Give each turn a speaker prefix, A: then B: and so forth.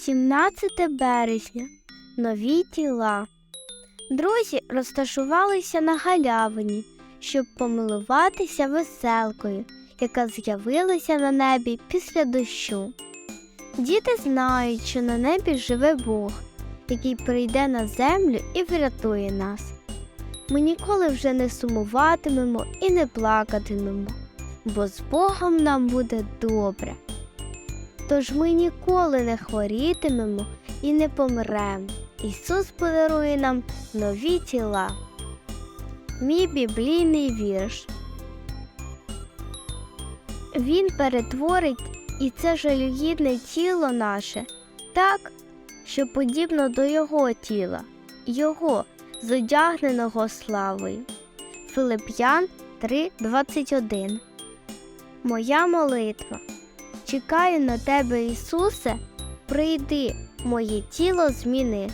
A: 17 березня. Нові тіла. Друзі розташувалися на галявині, щоб помилуватися веселкою, яка з'явилася на небі після дощу. Діти знають, що на небі живе Бог, який прийде на землю і врятує нас. Ми ніколи вже не сумуватимемо і не плакатимемо, бо з Богом нам буде добре. Тож ми ніколи не хворітимемо і не помремо. Ісус подарує нам нові тіла. Мій біблійний вірш. Він перетворить і це жалюгідне тіло наше так, що подібно до Його тіла, Його, зодягненого славою. Филип'ян 3:21 Моя молитва. Чекаю на тебе, Ісусе, прийди, моє тіло зміни.